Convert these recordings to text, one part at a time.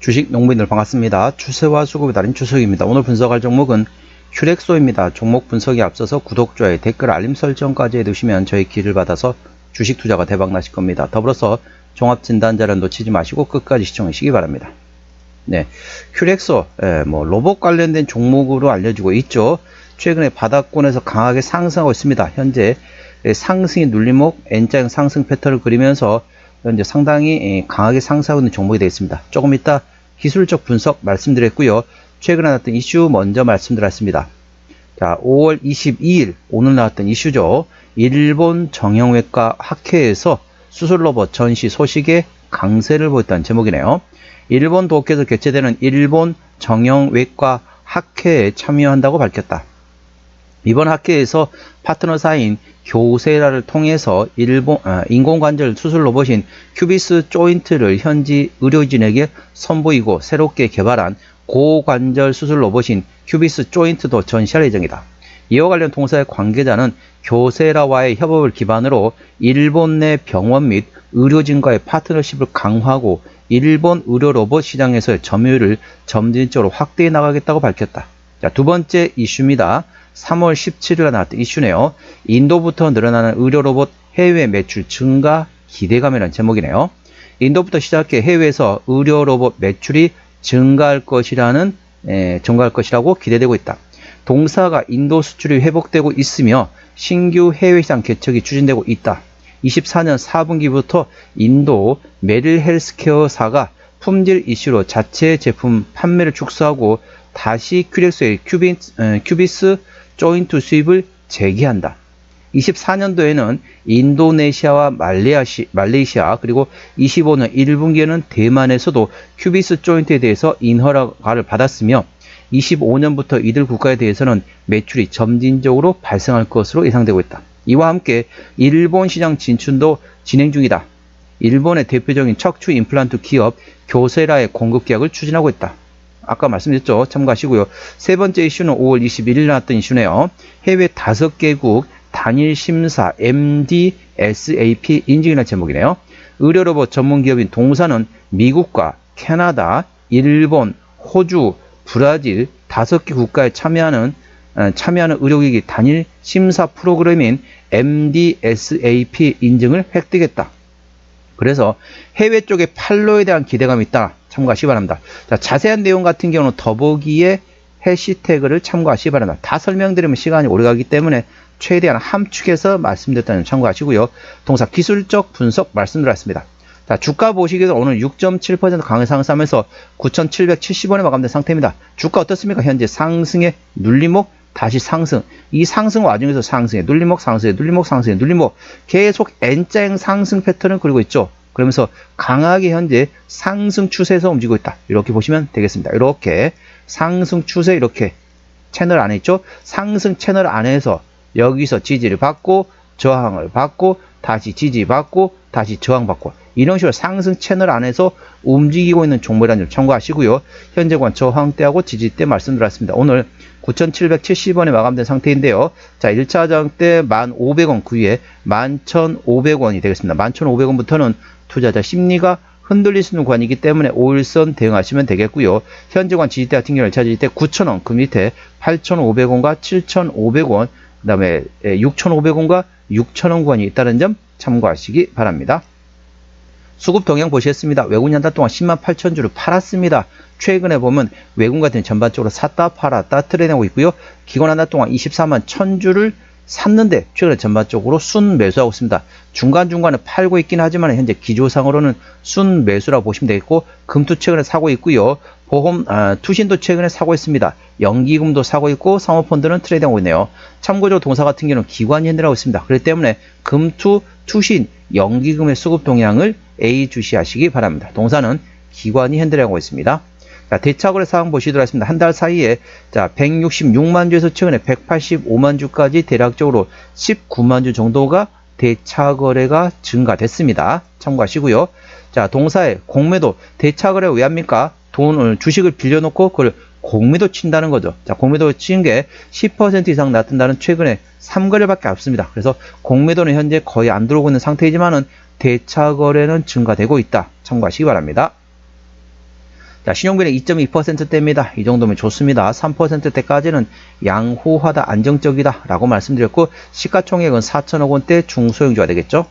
주식 농부인들 반갑습니다. 추세와 수급에 따른 추석입니다. 오늘 분석할 종목은 큐렉소입니다. 종목 분석에 앞서서 구독, 좋아요, 댓글, 알림 설정까지 해두시면 저희 길을 받아서 주식 투자가 대박 나실 겁니다. 더불어서 종합 진단자를 놓치지 마시고 끝까지 시청하시기 바랍니다. 네, 큐렉소, 예, 뭐 로봇 관련된 종목으로 알려지고 있죠. 최근에 바닥권에서 강하게 상승하고 있습니다. 현재 예, 상승의 눌림목 N자형 상승 패턴을 그리면서 현재 상당히 예, 강하게 상승하고 있는 종목이 되겠습니다. 조금 이따 기술적 분석 말씀드렸고요. 최근에 나왔던 이슈 먼저 말씀드렸습니다. 자, 5월 22일 오늘 나왔던 이슈죠. 일본 정형외과 학회에서 수술 로봇 전시 소식에 강세를 보였다는 제목이네요. 일본 도쿄에서 개최되는 일본 정형외과 학회에 참여한다고 밝혔다. 이번 학회에서 파트너사인 교세라를 통해서 일본 아, 인공관절 수술 로봇인 큐비스 조인트를 현지 의료진에게 선보이고 새롭게 개발한 고관절 수술 로봇인 큐비스 조인트도 전시할 예정이다. 이와 관련 통사의 관계자는 교세라와의 협업을 기반으로 일본 내 병원 및 의료진과의 파트너십을 강화하고 일본 의료 로봇 시장에서의 점유율을 점진적으로 확대해 나가겠다고 밝혔다. 자, 두 번째 이슈입니다. 3월 17일에 나왔던 이슈네요. 인도부터 늘어나는 의료 로봇 해외 매출 증가 기대감이라는 제목이네요. 인도부터 시작해 해외에서 의료 로봇 매출이 증가할 것이라는 에, 증가할 것이라고 기대되고 있다. 동사가 인도 수출이 회복되고 있으며 신규 해외 시장 개척이 추진되고 있다. 24년 4분기부터 인도 메릴 헬스케어사가 품질 이슈로 자체 제품 판매를 축소하고 다시 큐렉스의 큐비, 에, 큐비스 조인트 수입을 재개한다. 24년도에는 인도네시아와 말레이시, 말레이시아 그리고 25년 1분기에는 대만에서도 큐비스 조인트에 대해서 인허가를 받았으며 25년부터 이들 국가에 대해서는 매출이 점진적으로 발생할 것으로 예상되고 있다. 이와 함께 일본 시장 진출도 진행 중이다. 일본의 대표적인 척추 임플란트 기업 교세라의 공급 계약을 추진하고 있다. 아까 말씀드렸죠. 참고하시고요. 세 번째 이슈는 5월 21일 나왔던 이슈네요. 해외 다섯 개국 단일 심사 MDSAP 인증이라는 제목이네요. 의료 로봇 전문 기업인 동사는 미국과 캐나다, 일본, 호주, 브라질 다섯 개 국가에 참여하는 어, 참여하는 의료기기 단일 심사 프로그램인 MDSAP 인증을 획득했다. 그래서 해외 쪽에 팔로에 대한 기대감이 있다. 참고하시기 바랍니다. 자, 자세한 내용 같은 경우는 더보기에 해시태그를 참고하시기 바랍니다. 다 설명드리면 시간이 오래 가기 때문에 최대한 함축해서 말씀드렸다는 참고하시고요. 동사 기술적 분석 말씀드렸습니다. 자, 주가 보시기에도 오늘 6.7% 강하게 상승하면서 9,770원에 마감된 상태입니다. 주가 어떻습니까? 현재 상승의 눌림목 다시 상승. 이 상승 와중에서 상승의 눌림목, 상승의 눌림목, 상승의 눌림목. 계속 N자형 상승 패턴을 그리고 있죠. 그러면서 강하게 현재 상승 추세에서 움직이고 있다. 이렇게 보시면 되겠습니다. 이렇게 상승 추세 이렇게 채널 안에 있죠. 상승 채널 안에서 여기서 지지를 받고 저항을 받고 다시 지지받고 다시 저항받고 이런 식으로 상승 채널 안에서 움직이고 있는 종목이라는 점 참고하시고요. 현재관 저항대하고 지지대 말씀드렸습니다. 오늘 9,770원에 마감된 상태인데요. 자, 1차 저항대 1,500원 그 위에 11,500원이 되겠습니다. 11,500원부터는 투자자 심리가 흔들릴 수 있는 관이기 때문에 5일선 대응하시면 되겠고요. 현재관 지지대 같은 경우를 찾을 때 9,000원 그 밑에 8,500원과 7,500원 그 다음에 6,500원과 6,000원 구간이 있다는 점 참고하시기 바랍니다. 수급 동향 보시겠습니다. 외국인 한 달 동안 10만 8천 주를 팔았습니다. 최근에 보면 외국 같은 전반적으로 샀다 팔았다 트레이드하고 있고요. 기관 한 달 동안 24만 1천 주를 샀는데 최근에 전반적으로 순 매수하고 있습니다. 중간중간에 팔고 있긴 하지만 현재 기조상으로는 순 매수라고 보시면 되겠고 금투 최근에 사고 있고요. 보험 아, 투신도 최근에 사고 있습니다. 연기금도 사고 있고 사모펀드는 트레이드하고 있네요. 참고적으로 동사 같은 경우는 기관이 핸들하고 있습니다. 그렇기 때문에 금투, 투신, 연기금의 수급 동향을 A 주시하시기 바랍니다. 동사는 기관이 핸들하고 있습니다. 자, 대차거래 상황 보시도록 하겠습니다. 한 달 사이에 자, 166만 주에서 최근에 185만 주까지 대략적으로 19만 주 정도가 대차거래가 증가됐습니다. 참고하시고요. 자, 동사의 공매도 대차거래 왜 합니까? 돈을 주식을 빌려놓고 그걸 공매도 친다는 거죠. 자, 공매도 친 게 10% 이상 나타나는 최근에 3거래밖에 없습니다. 그래서 공매도는 현재 거의 안 들어오고 있는 상태이지만은 대차 거래는 증가되고 있다. 참고하시기 바랍니다. 자, 신용비는 2.2%대입니다. 이 정도면 좋습니다. 3%대까지는 양호하다, 안정적이다 라고 말씀드렸고 시가총액은 4천억 원대 중소형주가 되겠죠.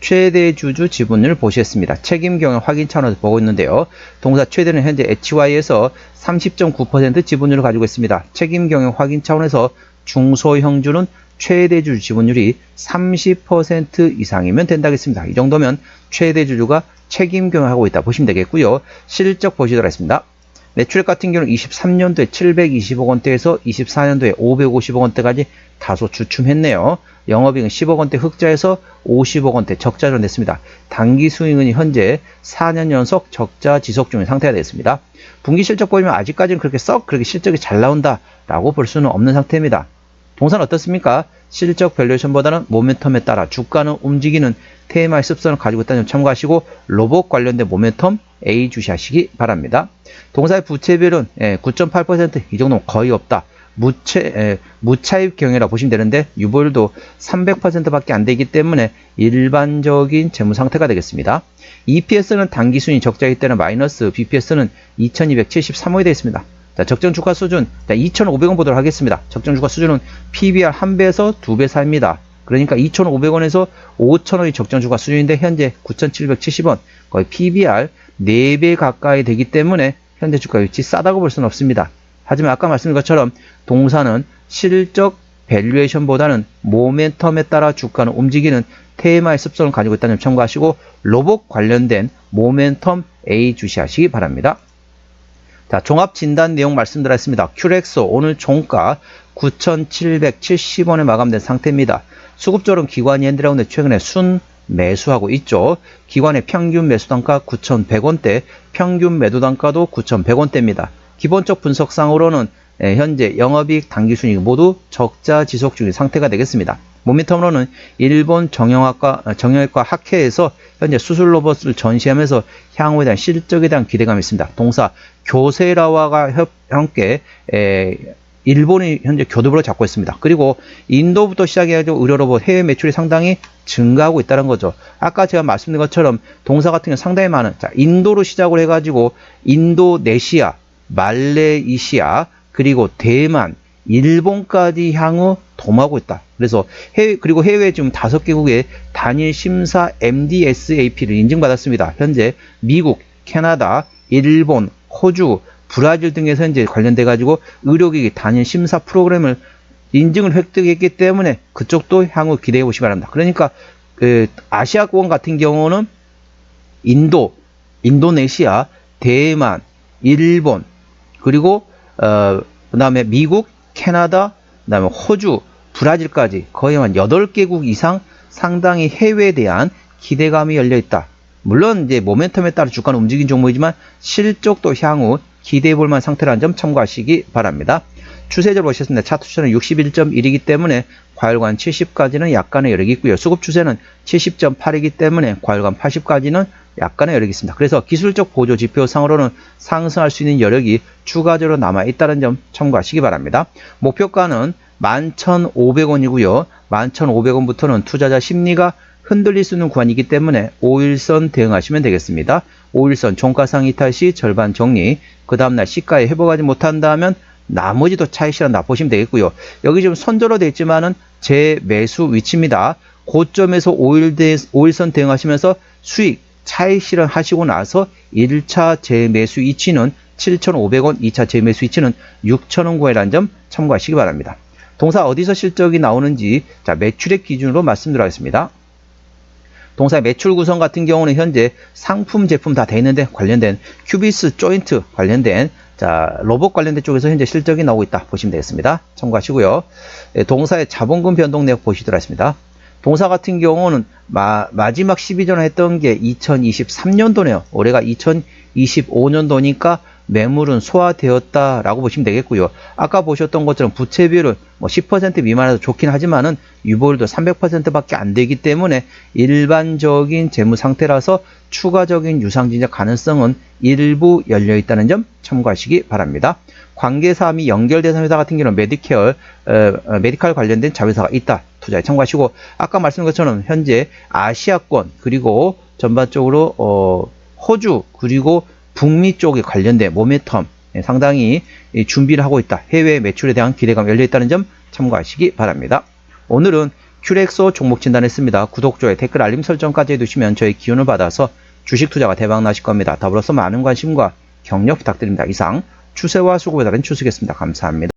최대 주주 지분을 보시겠습니다. 책임 경영 확인 차원에서 보고 있는데요. 동사 최대는 현재 HY에서 30.9% 지분율을 가지고 있습니다. 책임 경영 확인 차원에서 중소형주는 최대 주주 지분율이 30% 이상이면 된다겠습니다. 이 정도면 최대 주주가 책임 경영하고 있다 보시면 되겠고요. 실적 보시도록 하겠습니다. 매출액 같은 경우는 23년도에 720억 원대에서 24년도에 550억 원대까지 다소 주춤했네요. 영업이익은 10억 원대 흑자에서 50억 원대 적자로 냈습니다. 단기 수익은 현재 4년 연속 적자 지속 중인 상태가 됐습니다. 분기 실적 보면 아직까지는 그렇게 썩 그렇게 실적이 잘 나온다라고 볼 수는 없는 상태입니다. 동사는 어떻습니까? 실적 밸류에이션보다는 모멘텀에 따라 주가는 움직이는 테마의 습성을 가지고 있다는 점 참고하시고 로봇 관련된 모멘텀 A 주시하시기 바랍니다. 동사의 부채비율은 9.8%이 정도면 거의 없다. 무채, 에, 무차입 경우라 보시면 되는데 유보율도 300%밖에 안 되기 때문에 일반적인 재무 상태가 되겠습니다. EPS는 단기 순위 적자이기 때문에 마이너스, BPS는 2273원이 되어 있습니다. 자, 적정 주가 수준, 자, 2,500원 보도록 하겠습니다. 적정 주가 수준은 PBR 1배에서 2배 사이입니다. 그러니까 2,500원에서 5,000원이 적정 주가 수준인데 현재 9,770원, 거의 PBR 4배 가까이 되기 때문에 현재 주가 위치 싸다고 볼 수는 없습니다. 하지만 아까 말씀드린 것처럼 동사는 실적 밸류에이션보다는 모멘텀에 따라 주가는 움직이는 테마의 습성을 가지고 있다는 점 참고하시고 로봇 관련된 모멘텀 A 주시하시기 바랍니다. 자, 종합 진단 내용 말씀드렸습니다. 큐렉소 오늘 종가 9,770원에 마감된 상태입니다. 수급조론 기관이 핸드라운드 최근에 순 매수하고 있죠. 기관의 평균 매수 단가 9,100원대, 평균 매도 단가도 9,100원대입니다. 기본적 분석상으로는 예, 현재 영업이익 당기순이익 모두 적자 지속 중인 상태가 되겠습니다. 모멘텀으로는 일본 정형외과, 정형외과 학회에서 현재 수술 로봇을 전시하면서 향후에 대한 실적에 대한 기대감이 있습니다. 동사 교세라와 함께 에, 일본이 현재 교두보를 잡고 있습니다. 그리고 인도부터 시작해가지고 의료 로봇 해외 매출이 상당히 증가하고 있다는 거죠. 아까 제가 말씀드린 것처럼 동사 같은 경우 상당히 많은 자 인도로 시작을 해가지고 인도네시아, 말레이시아 그리고 대만, 일본까지 향후 도모하고 있다. 그래서 해외 그리고 해외 지금 다섯 개국의 단일 심사 MDSAP를 인증받았습니다. 현재 미국, 캐나다, 일본, 호주, 브라질 등에서 현재 관련돼 가지고 의료기기 단일 심사 프로그램을 인증을 획득했기 때문에 그쪽도 향후 기대해 보시기 바랍니다. 그러니까 그 아시아권 같은 경우는 인도, 인도네시아, 대만, 일본 그리고 어 그다음에 미국, 캐나다, 그다음에 호주, 브라질까지 거의 한 8개국 이상 상당히 해외에 대한 기대감이 열려 있다. 물론 이제 모멘텀에 따라 주가는 움직인 종목이지만 실적도 향후 기대해 볼 만 한 상태라는 점 참고하시기 바랍니다. 추세적으로 보셨습니다. 차트 추세는 61.1이기 때문에 과열관 70까지는 약간의 여력이 있고요. 수급 추세는 70.8이기 때문에 과열관 80까지는 약간의 여력이 있습니다. 그래서 기술적 보조 지표상으로는 상승할 수 있는 여력이 추가적으로 남아 있다는 점 참고하시기 바랍니다. 목표가는 11,500원이고요. 11,500원부터는 투자자 심리가 흔들릴 수 있는 구간이기 때문에 5일선 대응하시면 되겠습니다. 5일선 종가상 이탈 시 절반 정리, 그 다음날 시가에 회복하지 못한다면 나머지도 차익 실현다 보시면 되겠고요. 여기 지금 선저로 되어 있지만은 제 매수 위치입니다. 고점에서 5일 대, 5일선 대응하시면서 수익 차익 실현하시고 나서 1차 재매수 위치는 7,500원, 2차 재매수 위치는 6,000원 구간이라는 점 참고하시기 바랍니다. 동사 어디서 실적이 나오는지 자 매출액 기준으로 말씀드리겠습니다. 동사 매출 구성 같은 경우는 현재 상품 제품 다 돼 있는데 관련된 큐비스 조인트 관련된 자 로봇 관련된 쪽에서 현재 실적이 나오고 있다 보시면 되겠습니다. 참고하시고요. 예, 동사의 자본금 변동 내역 보시도록 하겠습니다. 동사 같은 경우는 마, 마지막 12전을 했던 게 2023년도네요. 올해가 2025년도니까 매물은 소화되었다라고 보시면 되겠고요. 아까 보셨던 것처럼 부채 비율은 뭐 10% 미만해도 좋긴 하지만은 유보율도 300%밖에 안 되기 때문에 일반적인 재무 상태라서 추가적인 유상증자 가능성은 일부 열려 있다는 점 참고하시기 바랍니다. 관계사 및 연결대상 회사 같은 경우는 메디케어, 어, 어, 메디칼 관련된 자회사가 있다. 투자에 참고하시고 아까 말씀드린 것처럼 현재 아시아권 그리고 전반적으로 어, 호주 그리고 북미 쪽에 관련된 모멘텀 예, 상당히 이 준비를 하고 있다. 해외 매출에 대한 기대감 열려 있다는 점 참고하시기 바랍니다. 오늘은 큐렉소 종목 진단했습니다. 구독, 좋아요, 댓글, 알림 설정까지 해두시면 저희 기운을 받아서 주식 투자가 대박 나실 겁니다. 더불어서 많은 관심과 격려 부탁드립니다. 이상 추세와 수급에 따른 추수겠습니다. 감사합니다.